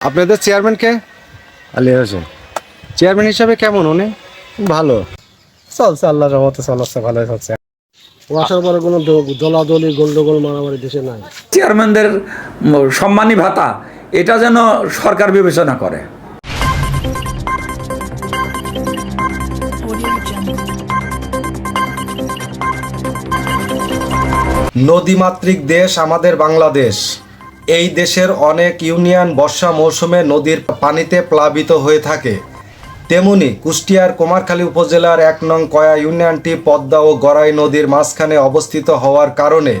আপনাদের চেয়ারম্যান কে? আলী হোসেন। চেয়ারম্যান হিসাবে কেমন উনি? ভালো। চলছে আল্লাহ রহমতে চলাচ্ছে ভালোই চলছে। ও আসার পরে কোনো দ- দলাদলি গন্ডগোল মারামারি দেশে নাই। চেয়ারম্যানদের সম্মানী ভাতা এটা যেন সরকার বিবেচনা করে। নদীমাতৃক দেশ আমাদের বাংলাদেশ। এই দেশের অনেক ইউনিয়ন বর্ষা মৌসুমে নদীর পানিতে প্লাবিত হয়ে থাকে। তেমনি কুষ্টিয়ার কুমারখালী উপজেলার এক নং কয়া ইউনিয়নটি পদ্মা ও গড়াই নদীর মাঝখানে অবস্থিত হওয়ার কারণে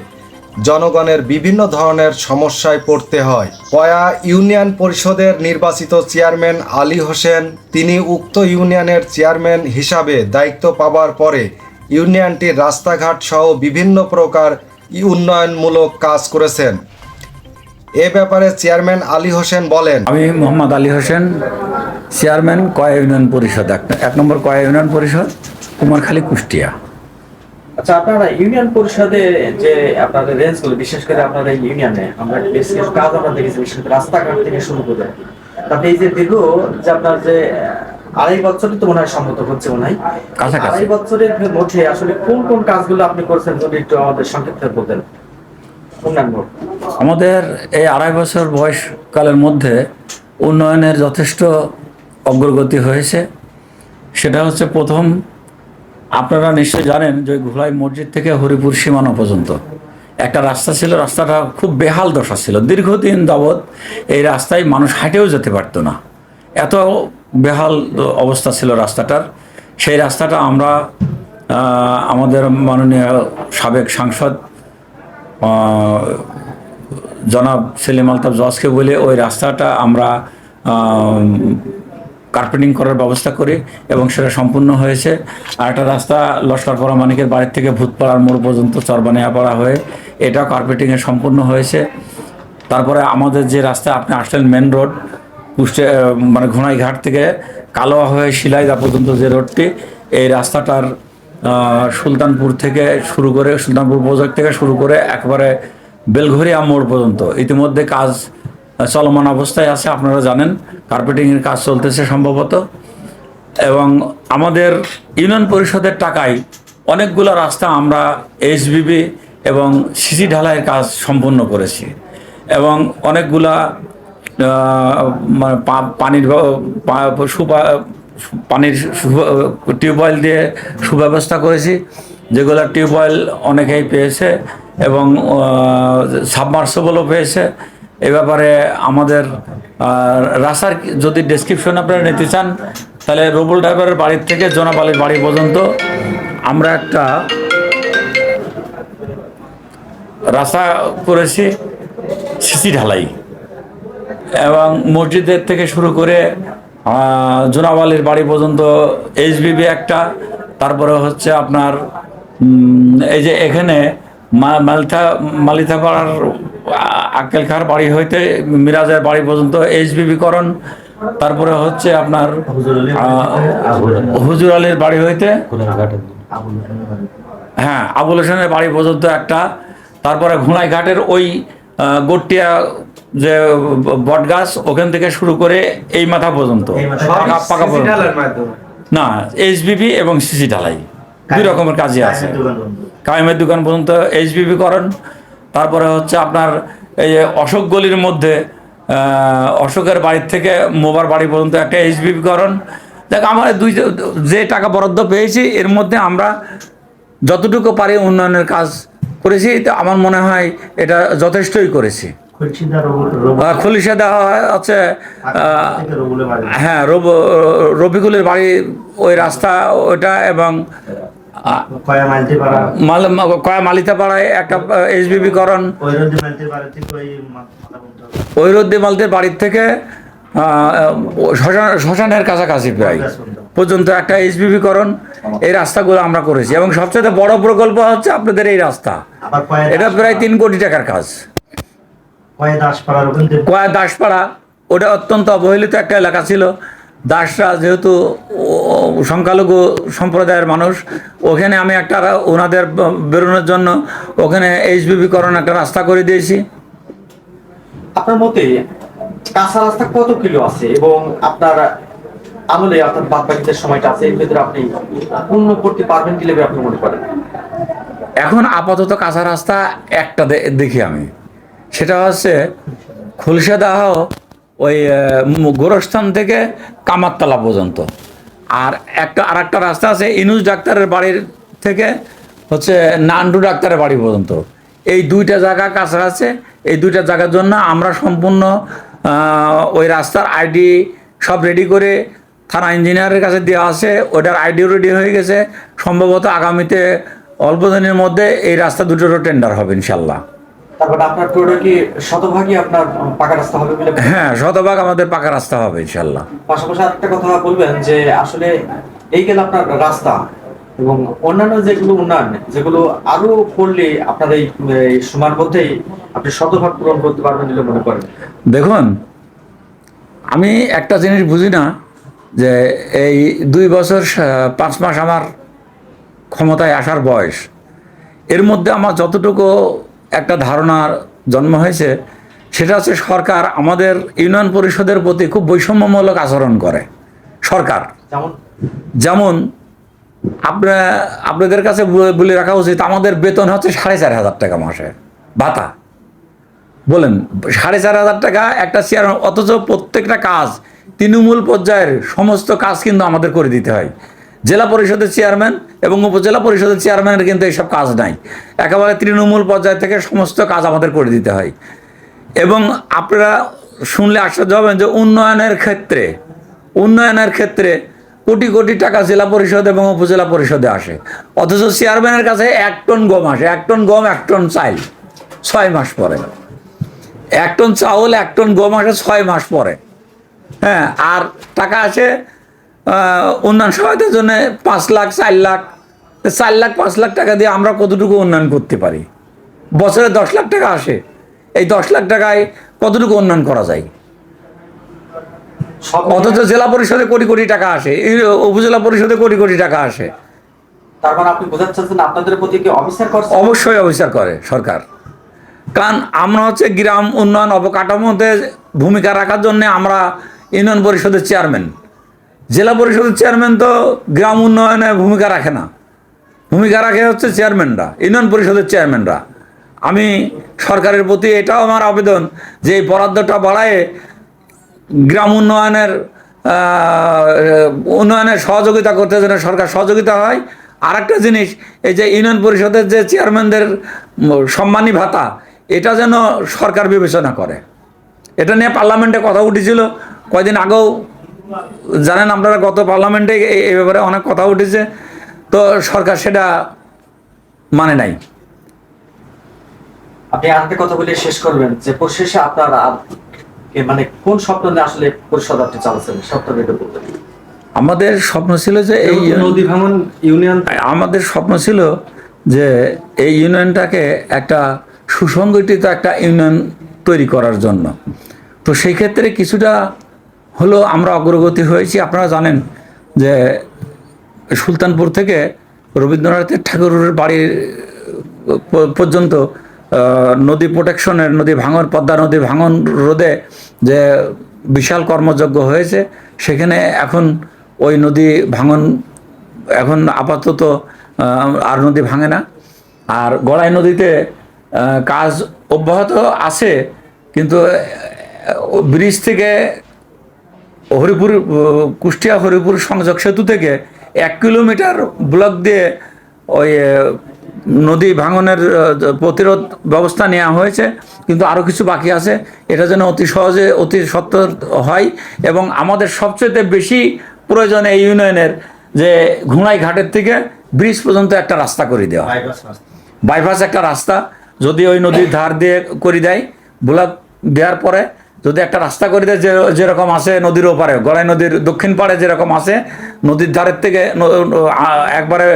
জনগণের বিভিন্ন ধরনের সমস্যায় পড়তে হয়। কয়া ইউনিয়ন পরিষদের নির্বাচিত চেয়ারম্যান আলী হোসেন, তিনি উক্ত ইউনিয়নের চেয়ারম্যান হিসাবে দায়িত্ব পাবার পরে ইউনিয়নটির রাস্তাঘাট সহ বিভিন্ন প্রকার উন্নয়নমূলক কাজ করেছেন। এ ব্যাপারে চেয়ারম্যান আলী হোসেন বলেন আমি মোহাম্মদ আলী হোসেন চেয়ারম্যান কয়া ইউনিয়ন পরিষদ। এক এক নম্বর কয়া ইউনিয়ন পরিষদ কুমারখালী কুষ্টিয়া। আচ্ছা আপনারা ইউনিয়ন পরিষদে যে আপনাদের রেঞ্জগুলো বিশেষ করে আপনাদের ইউনিয়নে আমরা বেশ কিছু কাজ আমরা দেখেছি বিশেষ করে রাস্তাঘাট থেকে শুরু করে তাতে এই যে দীর্ঘ যে আপনার যে আড়াই বছরই তো মনে হয় সম্মত হচ্ছে মনে হয়। আড়াই বছরের মধ্যে আসলে কোন কোন কাজগুলো আপনি করছেন যদি একটু আমাদের সংক্ষিপ্ত বলতেন। আমাদের এই আড়াই বছর বয়সকালের মধ্যে উন্নয়নের যথেষ্ট অগ্রগতি হয়েছে। সেটা হচ্ছে প্রথম, আপনারা নিশ্চয়ই জানেন যে ঘোলাই মসজিদ থেকে হরিপুর সীমানা পর্যন্ত। একটা রাস্তা ছিল, রাস্তাটা খুব বেহাল দশা ছিল। দীর্ঘদিন যাবৎ এই রাস্তায় মানুষ হাঁটেও যেতে পারতো না। এত বেহাল অবস্থা ছিল রাস্তাটার। সেই রাস্তাটা আমরা আমাদের মাননীয় সাবেক সাংসদ জনাব সেলিম আলতাফ জজকে বলে ওই রাস্তাটা আমরা কার্পেটিং করার ব্যবস্থা করি এবং সেটা সম্পূর্ণ হয়েছে। আর একটা রাস্তা লস্করপাড়া মানিকের বাড়ির থেকে ভূতপাড়ার মোড় পর্যন্ত চরবানিয়াপাড়া হয়ে এটাও কার্পেটিংয়ে সম্পূর্ণ হয়েছে। তারপরে আমাদের যে রাস্তা, আপনি আসলেন মেন রোড কুষ্টে মানে ঘোড়াইঘাট থেকে কালোয়া হয়ে শিলাইদা পর্যন্ত যে রোডটি এই রাস্তাটার সুলতানপুর থেকে শুরু করে, সুলতানপুর প্রজেক্ট থেকে শুরু করে একবারে বেলঘরিয়া মোড় পর্যন্ত। ইতিমধ্যে কাজ চলমান অবস্থায় আছে, আপনারা জানেন। কার্পেটিংয়ের কাজ চলতেছে সম্ভবত। এবং আমাদের ইউনিয়ন পরিষদের টাকায় অনেকগুলো রাস্তা আমরা এইচবিবি এবং সিসি ঢালাইয়ের কাজ সম্পন্ন করেছি। এবং অনেকগুলা মানে পানির সুপা- পানির টিউবওয়েল দিয়ে সুব্যবস্থা করেছি, যেগুলো টিউবওয়েল অনেকেই পেয়েছে এবং সাবমার্সেবলও পেয়েছে। এ ব্যাপারে আমাদের রাস্তার যদি ডেসক্রিপশন আপনারা নিতে চান, তাহলে রবুল ড্রাইভারের বাড়ির থেকে জনাব আলীর বাড়ি পর্যন্ত আমরা একটা রাস্তা করেছি, সিসি ঢালাই। এবং মসজিদের থেকে শুরু করে আলীর বাড়ি পর্যন্ত এইচবিবি একটা, তারপরে হচ্ছে আপনার এই যে এখানে মালিথা মালিথা পাড়ার আক্কেল খার বাড়ি হইতে মিরাজের বাড়ি পর্যন্ত এইচবিবি করণ তারপরে হচ্ছে আপনার হুজুর আলীর বাড়ি হইতে হ্যাঁ আবুল হোসেনের বাড়ি পর্যন্ত একটা, তারপরে ঘোড়াই ঘাটের ওই গটিয়া যে বট গাছ ওখান থেকে শুরু করে এই মাথা পর্যন্ত। পাকা পাকা পর্যন্ত। না এইচবিবি এবং সিসি ঢালাই। দুই রকমের কাজই আছে। কায়েমের দোকান পর্যন্ত এইচবিবি করেন তারপরে হচ্ছে আপনার এই অশোক গলির মধ্যে অশোকের বাড়ির থেকে মোবার বাড়ি পর্যন্ত একটা এইচবিবি করেন দেখ আমার দুই যে টাকা বরাদ্দ পেয়েছি এর মধ্যে আমরা যতটুকু পারি উন্নয়নের কাজ করেছি। তো আমার মনে হয় এটা যথেষ্টই করেছি। খলিশা দেওয়া আহ, হ্যাঁ রব রফিকুলের বাড়ি ওই রাস্তা ওটা এবং আহ, মাল কয়া মালিতা পাড়ায় একটা ঐরদ্দি বাড়ির থেকে শ্মশান শ্মশানের কাছাকাছি প্রায় পর্যন্ত একটা এইচবিবি করণ এই রাস্তাগুলো আমরা করেছি। এবং সবচেয়ে বড় প্রকল্প হচ্ছে আপনাদের এই রাস্তা। এটা প্রায় তিন কোটি টাকার কাজ। কয়া দাসপাড়া? ওটা অত্যন্ত অবহেলিত একটা এলাকা ছিল। দাসরা যেহেতু সংখ্যালঘু সম্প্রদায়ের মানুষ ওখানে আমি একটা ওনাদের বেরোনোর জন্য ওখানে এইচবিবি করণ একটা রাস্তা করে দিয়েছি। আপনার মতে কাঁচা রাস্তা কত কিলো আছে এবং আপনার আমলে অর্থাৎ বাদ বাকিদের সময়টা আছে এর ভিতরে আপনি পূর্ণ করতে পারবেন কি লেগে আপনি মনে করেন? এখন আপাতত কাঁচা রাস্তা একটা দেখি আমি। সেটা হচ্ছে খুলসাদাহ ওই গোরস্থান থেকে কামারতলা পর্যন্ত। আর একটা আর একটা রাস্তা আছে ইনুস ডাক্তারের বাড়ির থেকে হচ্ছে নান্ডু ডাক্তারের বাড়ি পর্যন্ত। এই দুইটা জায়গা কাছে আছে এই দুইটা জায়গার জন্য আমরা সম্পূর্ণ ওই রাস্তার আইডি সব রেডি করে থানা ইঞ্জিনিয়ারের কাছে দেওয়া আছে। ওটার আইডিও রেডি হয়ে গেছে। সম্ভবত আগামীতে অল্প দিনের মধ্যে এই রাস্তা দুটোরও টেন্ডার হবে ইনশাল্লাহ। তারপরে আপনার টোটো কি শতভাগই আপনার পাকা রাস্তা হবে বলে হ্যাঁ? শতভাগ আমাদের পাকা রাস্তা হবে ইনশাল্লাহ পাশাপাশি একটা কথা বলবেন যে আসলে এই গেল আপনার রাস্তা এবং অন্যান্য যেগুলো উন্নয়ন যেগুলো আরও করলে আপনার এই সময়ের মধ্যেই আপনি শতভাগ পূরণ করতে পারবেন বলে মনে করেন। দেখুন আমি একটা জিনিস বুঝি না যে এই দুই বছর পাঁচ মাস আমার ক্ষমতায় আসার বয়স এর মধ্যে আমার যতটুকু একটা ধারণার জন্ম হয়েছে সেটা হচ্ছে সরকার আমাদের ইউনিয়ন পরিষদের প্রতি খুব বৈষম্যমূলক আচরণ করে সরকার। যেমন? আপনার আপনাদের কাছে বলে- বলে রাখা উচিত আমাদের বেতন হচ্ছে সাড়ে চার হাজার টাকা মাসে ভাতা। বলেন সাড়ে চার হাজার টাকা একটা চেয়ার অথচ প্রত্যেকটা কাজ তৃণমূল পর্যায়ের সমস্ত কাজ কিন্তু আমাদের করে দিতে হয়। জেলা পরিষদের চেয়ারম্যান এবং উপজেলা পরিষদের চেয়ারম্যানের কিন্তু এইসব কাজ নাই। একেবারে তৃণমূল পর্যায় থেকে সমস্ত কাজ আমাদের করে দিতে হয়। এবং আপনারা শুনলে আশ্চর্য হবেন যে উন্নয়নের ক্ষেত্রে উন্নয়নের ক্ষেত্রে কোটি কোটি টাকা জেলা পরিষদ এবং উপজেলা পরিষদে আসে। অথচ চেয়ারম্যানের কাছে এক টন গম আসে এক টন গম এক টন চাইল ছয় মাস পরে। এক টন চাউল এক টন গম আসে ছয় মাস পরে। হ্যাঁ আর টাকা আসে আহ, উন্নয়ন সহায়তার জন্য পাঁচ লাখ চার লাখ চার লাখ পাঁচ লাখ টাকা দিয়ে আমরা কতটুকু উন্নয়ন করতে পারি? বছরে দশ লাখ টাকা আসে। এই দশ লাখ টাকায় কতটুকু উন্নয়ন করা যায়? অথচ জেলা পরিষদে কোটি কোটি টাকা আসে এই উপজেলা পরিষদে কোটি কোটি টাকা আসে। তার মানে আপনি বোঝাতে আপনাদের প্রতি কি অবিচার করছে? অবশ্যই অবিচার করে সরকার। কারণ আমরা হচ্ছে গ্রাম উন্নয়ন অবকাঠামোতে ভূমিকা রাখার জন্য আমরা ইউনিয়ন পরিষদের চেয়ারম্যান। জেলা পরিষদের চেয়ারম্যান তো গ্রাম উন্নয়নে ভূমিকা রাখে না। ভূমিকা রাখে হচ্ছে চেয়ারম্যানরা, ইউনিয়ন পরিষদের চেয়ারম্যানরা। আমি সরকারের প্রতি এটাও আমার আবেদন যে এই বরাদ্দটা বাড়ায় গ্রাম উন্নয়নের উন্নয়নের সহযোগিতা করতে যেন সরকার সহযোগিতা হয়। আর একটা জিনিস, এই যে ইউনিয়ন পরিষদের যে চেয়ারম্যানদের সম্মানী ভাতা, এটা যেন সরকার বিবেচনা করে। এটা নিয়ে পার্লামেন্টে কথা উঠেছিল, কয়দিন আগেও জানেন আপনারা গত পার্লামেন্টে এই- ব্যাপারে অনেক কথা উঠেছে তো সরকার সেটা মানে নাই। আপনি আরেকটা কথা বলে শেষ করবেন যে পরিশেষে আপনার মানে কোন স্বপ্ন নিয়ে আসলে পরিষদ আপনি চালাচ্ছেন স্বপ্নটা বলবেন আমাদের স্বপ্ন ছিল যে এই নদী ভাঙন ইউনিয়ন। আমাদের স্বপ্ন ছিল যে এই ইউনিয়নটাকে একটা সুসংগঠিত একটা ইউনিয়ন তৈরি করার জন্য। তো সেই ক্ষেত্রে কিছুটা হলো আমরা অগ্রগতি হয়েছি। আপনারা জানেন যে সুলতানপুর থেকে রবীন্দ্রনাথের ঠাকুরের বাড়ির পর্যন্ত নদী প্রোটেকশনের নদী ভাঙন, পদ্মা নদী ভাঙন রোধে যে বিশাল কর্মযজ্ঞ হয়েছে, সেখানে এখন ওই নদী ভাঙন এখন আপাতত আর নদী ভাঙে না। আর গড়াই নদীতে কাজ অব্যাহত আছে, কিন্তু ব্রিজ থেকে হরিপুর কুষ্টিয়া হরিপুর সংযোগ সেতু থেকে এক কিলোমিটার ব্লক দিয়ে ওই নদী ভাঙনের প্রতিরোধ ব্যবস্থা নেওয়া হয়েছে। কিন্তু আরও কিছু বাকি আছে। এটা যেন অতি সহজে অতি সত্তর হয় এবং আমাদের সবচেয়ে বেশি প্রয়োজন এই ইউনিয়নের যে ঘুণাই ঘাটের থেকে ব্রিজ পর্যন্ত একটা রাস্তা করে দেওয়া। বাইপাস একটা রাস্তা। যদি ওই নদীর ধার দিয়ে করে দেয় ব্লক দেওয়ার পরে যদি একটা রাস্তা করে দেয় যে যেরকম আছে নদীর ওপারে গড়াই নদীর দক্ষিণ পাড়ে যেরকম আছে, নদীর ধারের থেকে একবারে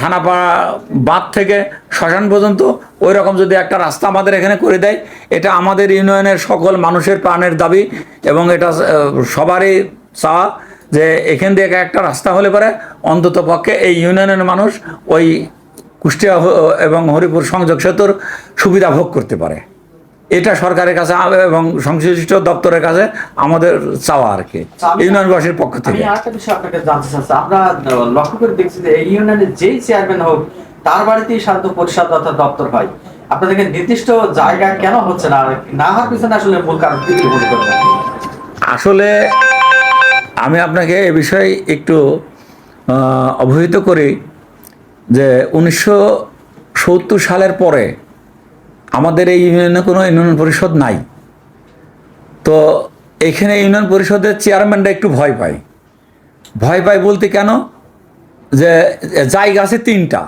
থানাপাড়া বাঁধ থেকে শ্মশান পর্যন্ত ওই রকম যদি একটা রাস্তা আমাদের এখানে করে দেয়, এটা আমাদের ইউনিয়নের সকল মানুষের প্রাণের দাবি এবং এটা সবারই চাওয়া যে এখান থেকে একটা রাস্তা হলে পরে অন্তত পক্ষে এই ইউনিয়নের মানুষ ওই কুষ্টিয়া এবং হরিপুর সংযোগ সেতুর সুবিধা ভোগ করতে পারে। এটা সরকারের কাছে এবং সংশ্লিষ্ট দপ্তরের কাছে আমাদের চাওয়া আর কি। আচ্ছা, আমি- ইউনিয়নবাসীর পক্ষ থেকে। আরেকটা বিষয় আপনাকে জানতে চাচ্ছি। আমরা লক্ষ্য করে দেখছি যে এই ইউনিয়নের যেই চেয়ারম্যান হোক তার বাড়িতেই সাধ্য পরিষদ অর্থাৎ দপ্তর হয়। আপনাদেরকে নির্দিষ্ট জায়গা কেন হচ্ছে না? না হওয়ার পিছনে আসলে মূল কারণ কি মনে করবেন আসলে আমি আপনাকে এ বিষয়ে একটু অবহিত করি যে উনিশশো সত্তর সালের পরে আমাদের এই ইউনিয়নে কোনো ইউনিয়ন পরিষদ নাই। তো এখানে ইউনিয়ন পরিষদের চেয়ারম্যানরা একটু ভয় পায়। ভয় পায় বলতে কেন? যে জায়গা আছে তিনটা।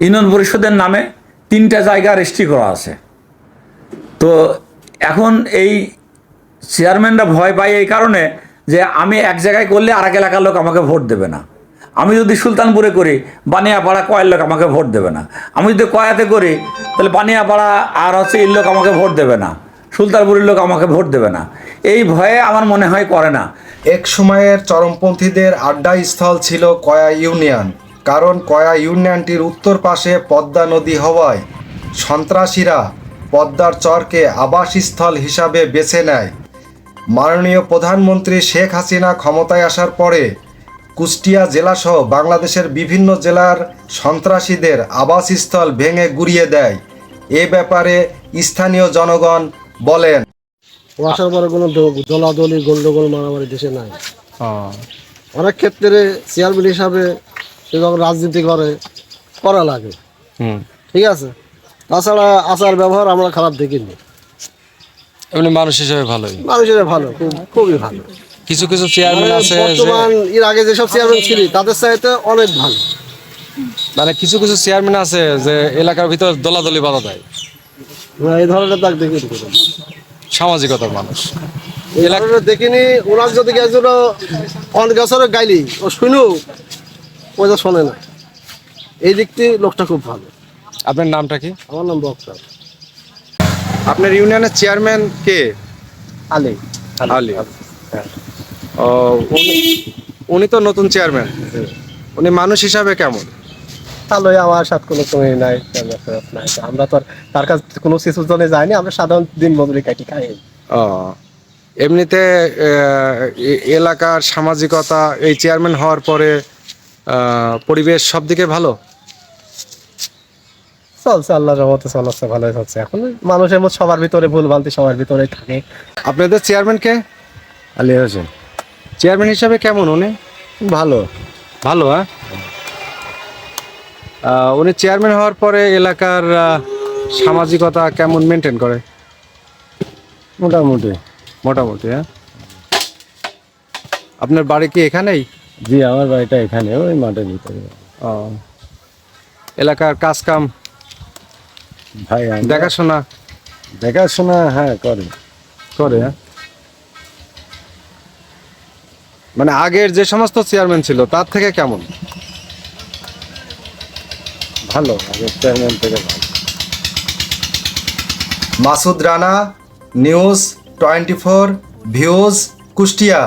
ইউনিয়ন পরিষদের নামে তিনটা জায়গা রেজিস্ট্রি করা আছে। তো এখন এই চেয়ারম্যানরা ভয় পায় এই কারণে যে আমি এক জায়গায় করলে আরেক এলাকার লোক আমাকে ভোট দেবে না। আমি যদি সুলতানপুরে করি, বানিয়াপাড়া কয়ের লোক আমাকে ভোট দেবে না। আমি যদি কয়াতে করি, তাহলে বানিয়াপাড়া আর হচ্ছে এই লোক আমাকে ভোট দেবে না। সুলতানপুরের লোক আমাকে ভোট দেবে না। এই ভয়ে আমার মনে হয় করে না। এক সময়ের চরমপন্থীদের আড্ডাস্থল ছিল কয়া ইউনিয়ন। কারণ কয়া ইউনিয়নটির উত্তর পাশে পদ্মা নদী হওয়ায় সন্ত্রাসীরা পদ্মার চরকে আবাসস্থল হিসাবে বেছে নেয়। মাননীয় প্রধানমন্ত্রী শেখ হাসিনা ক্ষমতায় আসার পরে কুষ্টিয়া জেলাসহ বাংলাদেশের বিভিন্ন জেলার সন্ত্রাসীদের আবাসস্থল ভেঙে গুড়িয়ে দেয়। এ ব্যাপারে স্থানীয় জনগণ বলেন। আসার পরে কোনো দলাদলি গন্ডগোল মারামারি দেশে নাই। অনেক ক্ষেত্রে চেয়ারম্যান হিসাবে সে যখন রাজনীতি করে করা লাগে। ঠিক আছে? তাছাড়া আচার ব্যবহার আমরা খারাপ দেখিনি। এমনি মানুষ হিসেবে ভালোই। মানুষের ভালো খুব খুবই ভালো। কিছু কিছু চেয়ারম্যান আছে যে বর্তমান এর আগে যেসব চেয়ারম্যান ছিল তাদের চাইতে অনেক ভালো। মানে কিছু কিছু চেয়ারম্যান আছে যে এলাকার ভিতর দলাদলি বাধা দেয়। এই ধরনের তাক কোনো। সামাজিকতার মানুষ। এই ধরনের দেখিনি ওনার যদি একজন অন গাছের গাইলি ও শুনু ও যা শোনে না। এই দিকটি লোকটা খুব ভালো। আপনার নামটা কি? আমার নাম বক্তা। আপনার ইউনিয়নের চেয়ারম্যান কে? আলী। আলী। ও উনি- উনি তো নতুন চেয়ারম্যান। উনি মানুষ হিসাবে কেমন? ভালোই আমার সাথে কোনো সময় নাই আমরা তো আর তার কাছে কোনো শিশুর জন্য যাইনি আমরা সাধারণ দিন মজুরি কাটি খাই। ও এমনিতে এ- এলাকার সামাজিকতা এই চেয়ারম্যান হওয়ার পরে পরিবেশ সব দিকে ভালো? চলছে আল্লাহর রহমতে চলছে ভালোই চলছে। এখন মানুষের মধ্যে সবার ভিতরে ভুল ভ্রান্তি সবার ভিতরে থাকে। আপনাদের চেয়ারম্যান কে? আলী হোসেন। চেয়ারম্যান হিসাবে কেমন উনি? ভালো। ভালো হ্যাঁ? উনি চেয়ারম্যান হওয়ার পরে এলাকার সামাজিকতা কেমন মেনটেন করে? মোটামুটি। মোটামুটি হ্যাঁ? আপনার বাড়ি কি এখানেই? জি আমার বাড়িটা এখানে ওই মাঠের ভিতরে। ও। এলাকার কাজ কাম ভাই দেখাশোনা? দেখাশোনা হ্যাঁ করে। করে হ্যাঁ? মানে আগের যে সমস্ত চেয়ারম্যান ছিল, তার থেকে কেমন? ভালো, আগের চেয়ারম্যান থেকে ভালো। Masud Rana, news twenty four, views Kushtia.